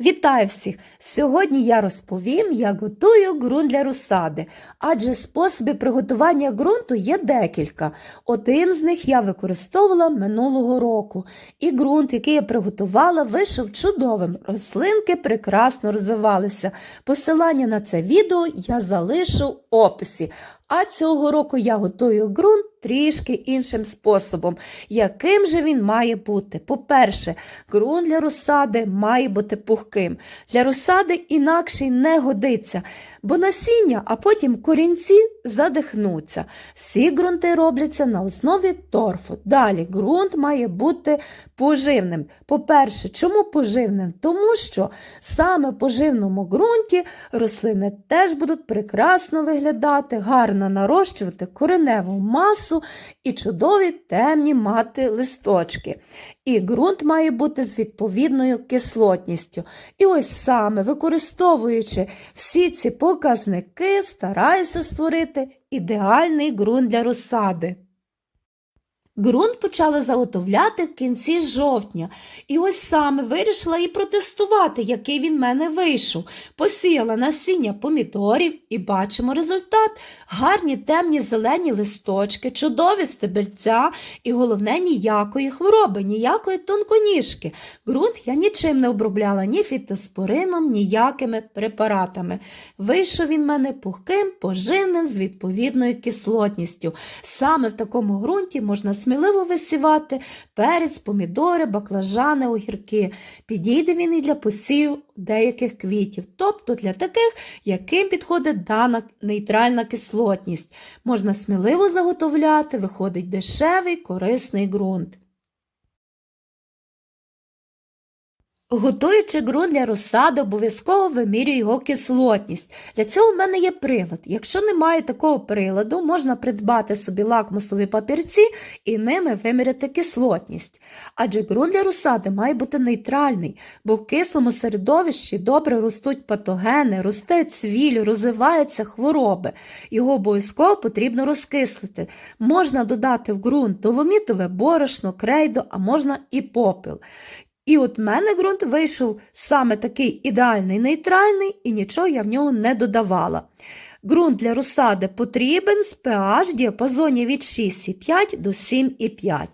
Вітаю всіх! Сьогодні я розповім, як готую ґрунт для розсади, адже способів приготування ґрунту є декілька. Один з них я використовувала минулого року. І ґрунт, який я приготувала, вийшов чудовим. Рослинки прекрасно розвивалися. Посилання на це відео я залишу в описі. А цього року я готую ґрунт трішки іншим способом. Яким же він має бути? По-перше, ґрунт для розсади має бути пухким. Для розсади інакший не годиться, бо насіння, а потім корінці задихнуться. Всі ґрунти робляться на основі торфу. Далі ґрунт має бути поживним. По-перше, чому поживним? Тому що саме в поживному ґрунті рослини теж будуть прекрасно виглядати, гарно нарощувати кореневу масу і чудові темні мати листочки. І ґрунт має бути з відповідною кислотністю. І ось саме використовуючи всі ці показники, стараюся створити ідеальний ґрунт для розсади. Ґрунт почали заготовляти в кінці жовтня, і ось саме вирішила і протестувати, який він в мене вийшов. Посіяла насіння помідорів і бачимо результат. Гарні темні зелені листочки, чудові стебельця і головне ніякої хвороби, ніякої тонконіжки. Ґрунт я нічим не обробляла ні фітоспорином, ніякими препаратами. Вийшов він в мене пухким, поживним з відповідною кислотністю. Саме в такому ґрунті можна сміливо висівати перець, помідори, баклажани, огірки. Підійде він і для посів деяких квітів, тобто для таких, яким підходить дана нейтральна кислотність. Можна сміливо заготовляти, виходить дешевий, корисний ґрунт. Готуючи ґрунт для розсади, обов'язково вимірюю його кислотність. Для цього в мене є прилад. Якщо немає такого приладу, можна придбати собі лакмусові папірці і ними виміряти кислотність. Адже ґрунт для розсади має бути нейтральний, бо в кислому середовищі добре ростуть патогени, росте цвіль, розвиваються хвороби. Його обов'язково потрібно розкислити. Можна додати в ґрунт доломітове борошно, крейдо, а можна і попіл. І от в мене ґрунт вийшов саме такий ідеальний нейтральний, і нічого я в нього не додавала. Ґрунт для розсади потрібен з pH діапазоні від 6,5 до 7,5.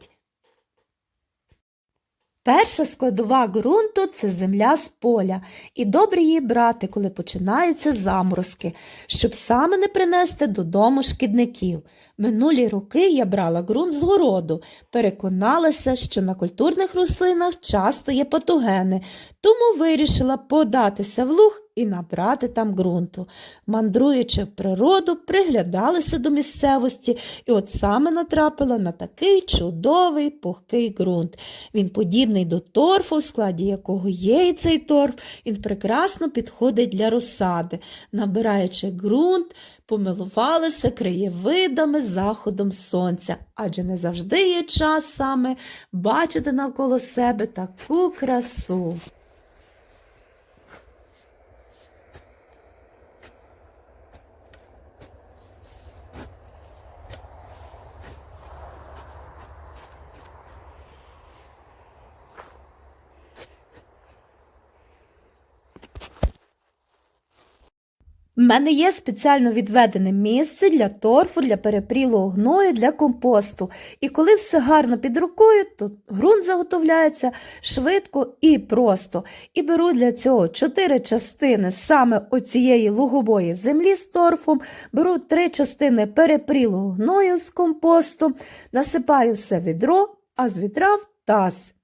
Перша складова ґрунту це земля з поля, і добре її брати, коли починаються заморозки, щоб саме не принести додому шкідників. Минулі роки я брала ґрунт з городу, переконалася, що на культурних рослинах часто є патогени, тому вирішила податися в луг і набрати там ґрунту. Мандруючи в природу, приглядалася до місцевості і от саме натрапила на такий чудовий пухкий ґрунт. Він подібний до торфу, в складі якого є і цей торф, він прекрасно підходить для розсади. Набираючи ґрунт, помилувалися краєвидами заходом сонця, адже не завжди є час саме бачити навколо себе таку красу. В мене є спеціально відведене місце для торфу, для перепрілого гною, для компосту. І коли все гарно під рукою, то ґрунт заготовляється швидко і просто. І беру для цього чотири частини саме оцієї лугової землі з торфом, беру три частини перепрілого гною з компостом, насипаю все відро, а з відра в таз.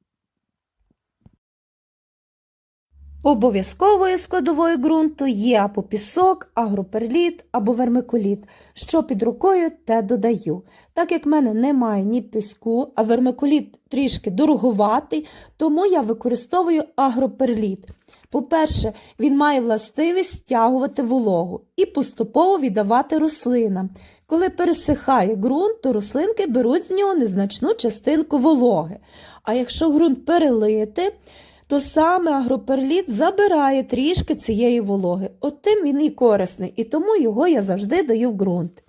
Обов'язковою складовою ґрунту є або пісок, агроперліт або вермикуліт. Що під рукою, те додаю. Так як в мене немає ні піску, а вермикуліт трішки дороговатий, тому я використовую агроперліт. По-перше, він має властивість стягувати вологу і поступово віддавати рослинам. Коли пересихає ґрунт, то рослинки беруть з нього незначну частинку вологи. А якщо ґрунт перелити, то саме агроперліт забирає трішки цієї вологи. От тим він і корисний, і тому його я завжди даю в ґрунт.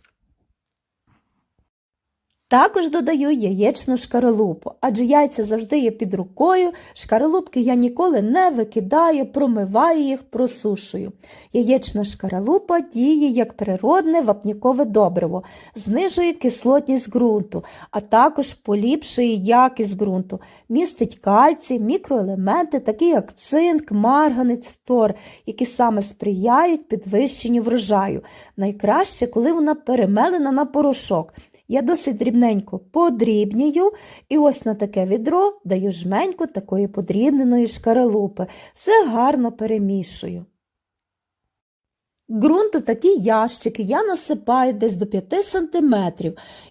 Також додаю яєчну шкаралупу, адже яйця завжди є під рукою. Шкаралупки я ніколи не викидаю, промиваю їх, просушую. Яєчна шкаралупа діє як природне вапнікове добриво, знижує кислотність ґрунту, а також поліпшує якість ґрунту, містить кальцій, мікроелементи, такі як цинк, марганець, фтор, які саме сприяють підвищенню врожаю. Найкраще, коли вона перемелена на порошок. Я досить дрібненько подрібнюю, і ось на таке відро даю жменьку такої подрібненої шкаралупи. Все гарно перемішую. Ґрунт у такі ящики я насипаю десь до 5 см.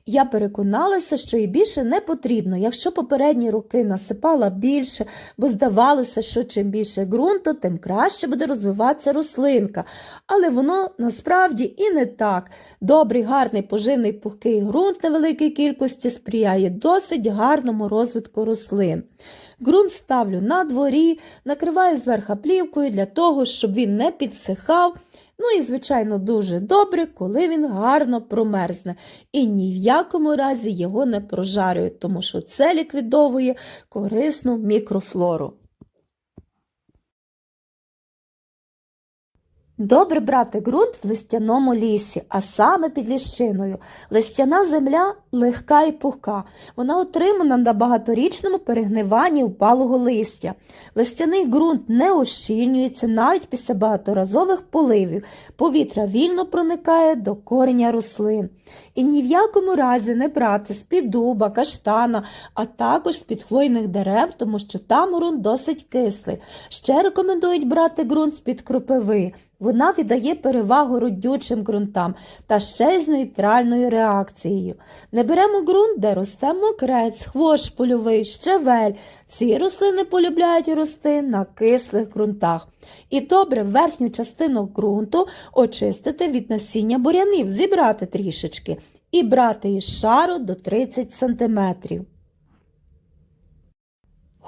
Я переконалася, що і більше не потрібно. Якщо попередні роки насипала більше, бо здавалося, що чим більше ґрунту, тим краще буде розвиватися рослинка. Але воно насправді і не так. Добрий, гарний поживний пухкий ґрунт невеликій кількості сприяє досить гарному розвитку рослин. Ґрунт ставлю на дворі, накриваю зверху плівкою для того, щоб він не підсихав. Ну і, звичайно, дуже добре, коли він гарно промерзне. І ні в якому разі його не прожарюють, тому що це ліквідовує корисну мікрофлору. Добре брати ґрунт в листяному лісі, а саме під ліщиною. Листяна земля легка і пухка. Вона отримана на багаторічному перегниванні впалого листя. Листяний ґрунт не ощільнюється навіть після багаторазових поливів. Повітря вільно проникає до кореня рослин. І ні в якому разі не брати з-під дуба, каштана, а також з-під хвойних дерев, тому що там ґрунт досить кислий. Ще рекомендують брати ґрунт з-під кропиви. Вона віддає перевагу родючим ґрунтам та ще й з нейтральною реакцією. Не беремо ґрунт, де росте мокрець, хвощ польовий, щавель. Ці рослини полюбляють рости на кислих ґрунтах. І добре верхню частину ґрунту очистити від насіння бурянів, зібрати трішечки і брати із шару до 30 см.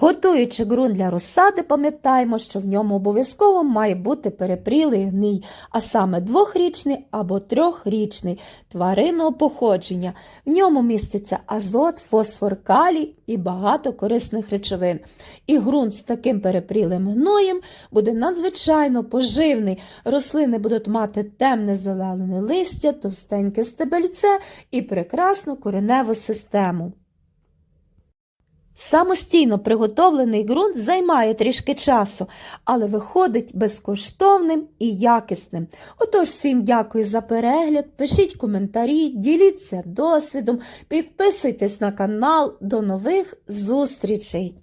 Готуючи ґрунт для розсади, пам'ятаємо, що в ньому обов'язково має бути перепрілий гній, а саме двохрічний або трьохрічний тваринного походження. В ньому міститься азот, фосфор, калій і багато корисних речовин. І ґрунт з таким перепрілим гноєм буде надзвичайно поживний. Рослини будуть мати темне зелене листя, товстеньке стебельце і прекрасну кореневу систему. Самостійно приготовлений ґрунт займає трішки часу, але виходить безкоштовним і якісним. Отож, всім дякую за перегляд, пишіть коментарі, діліться досвідом, підписуйтесь на канал. До нових зустрічей!